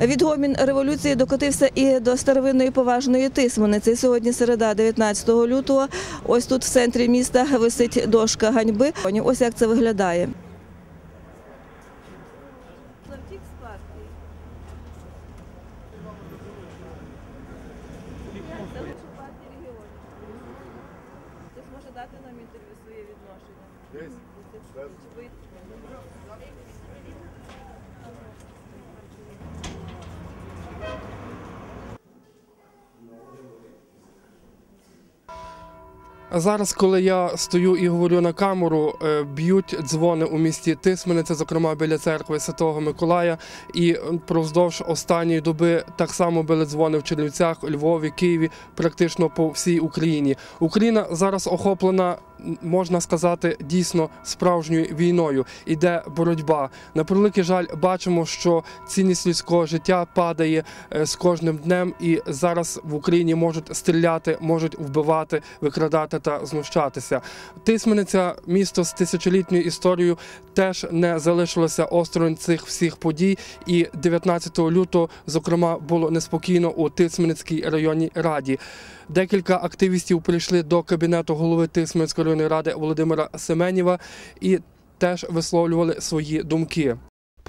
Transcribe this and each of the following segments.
Відгомін революції докотився і до старовинної поважної тисмениці. Сьогодні середа, 19 лютого. Ось тут в центрі міста висить дошка ганьби. Ось як це виглядає. Дати нам інтерв'ю своє відношення. Зараз, коли я стою і говорю на камеру, е, б'ють дзвони у місті Тисмениця, зокрема біля церкви Святого Миколая. І впродовж останньої доби так само били дзвони в Чернівцях, Львові, Києві, практично по всій Україні. Україна зараз охоплена. Можна сказати, дійсно справжньою війною іде боротьба. На превеликий жаль, бачимо, що цінність людського життя падає е, з кожним днем, і зараз в Україні можуть стріляти, можуть вбивати, викрадати та знущатися. Тисмениця, місто з тисячолітньою історією, теж не залишилося осторонь цих всіх подій. І 19 лютого, зокрема, було неспокійно у Тисменицькій районній раді. Декілька активістів прийшли до кабінету голови Тисменської районної ради Володимира Семенєва і теж висловлювали свої думки.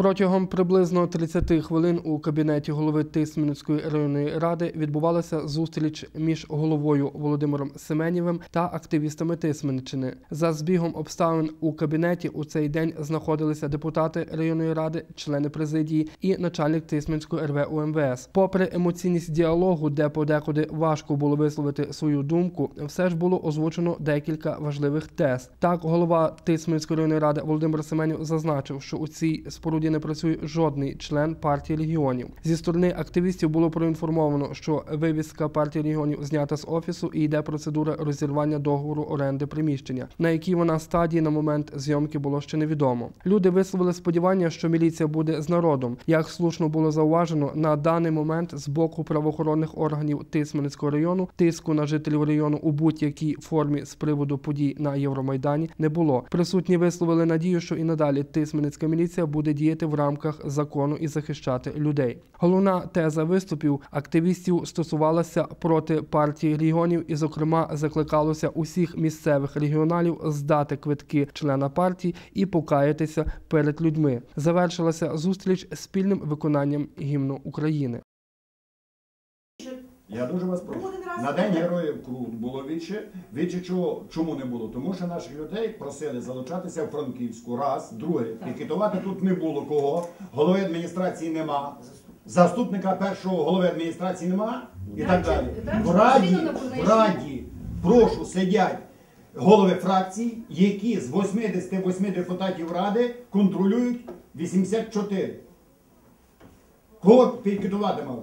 Протягом приблизно 30 хвилин у кабінеті голови Тисменської районної ради відбувалася зустріч між головою Володимиром Семенєвим та активістами Тисменщини. За збігом обставин у кабінеті у цей день знаходилися депутати районної ради, члени президії і начальник Тисменської РВ УМВС. Попри емоційність діалогу, де подекуди важко було висловити свою думку, все ж було озвучено декілька важливих тез. Так, голова Тисменської районної ради Володимир Семенів зазначив, що у цій споруді не працює жодний член партії регіонів. Зі сторони активістів було проінформовано, що вивіска партії регіонів знята з офісу і йде процедура розірвання договору оренди приміщення, на якій вона стадії на момент зйомки було ще невідомо. Люди висловили сподівання, що міліція буде з народом. Як слушно було зауважено, на даний момент з боку правоохоронних органів Тисменецького району тиску на жителів району у будь-якій формі з приводу подій на Євромайдані не було. Присутні висловили надію, що і надалі Тисменецька міліція буде діяти в рамках закону і захищати людей. Головна теза виступів активістів стосувалася проти партії регіонів, і, зокрема, закликалося усіх місцевих регіоналів здати квитки члена партії і покаятися перед людьми. Завершилася зустріч спільним виконанням гімну України. Я дуже вас прошу. На День Героїв було віче. Віче чого, чому не було? Тому що наших людей просили залучатися в Франківську. Раз, друге, пікетувати тут не було кого. Голови адміністрації нема. Заступника першого голови адміністрації нема і так далі. В Раді, в Раді, прошу, сидять голови фракцій, які з 88 депутатів Ради контролюють 84. Кого пікетувати мали?